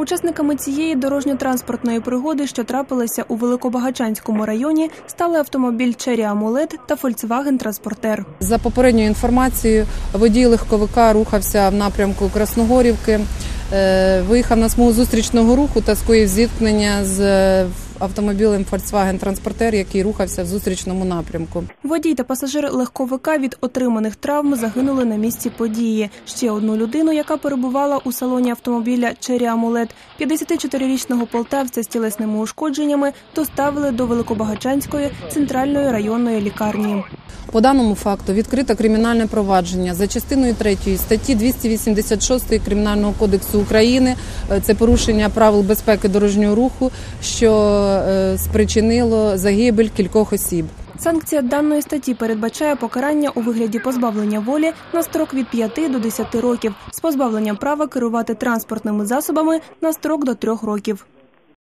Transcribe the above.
Учасниками цієї дорожньо-транспортної пригоди, що трапилася у Великобагачанському районі, стали автомобіль Чері Амулет та Фольксваген Транспортер. За попередньою інформацією, водій легковика рухався в напрямку Красногорівки, виїхав на смугу зустрічного руху та скоїв зіткнення з е, автомобілем Volkswagen Транспортер, який рухався в зустрічному напрямку. Водій та пасажир легковика від отриманих травм загинули на місці події. Ще одну людину, яка перебувала у салоні автомобіля Чері Амулет, 54-річного полтавця з тілесними ушкодженнями, доставили до Великобагачанської центральної районної лікарні. По даному факту відкрито кримінальне провадження за частиною 3 статті 286 Кримінального кодексу України. Е, Це порушення правил безпеки дорожнього руху, що е, спричинило загибель кількох осіб. Санкція даної статті передбачає покарання у вигляді позбавлення волі на строк від 5 до 10 років з позбавленням права керувати транспортними засобами на строк до 3 років.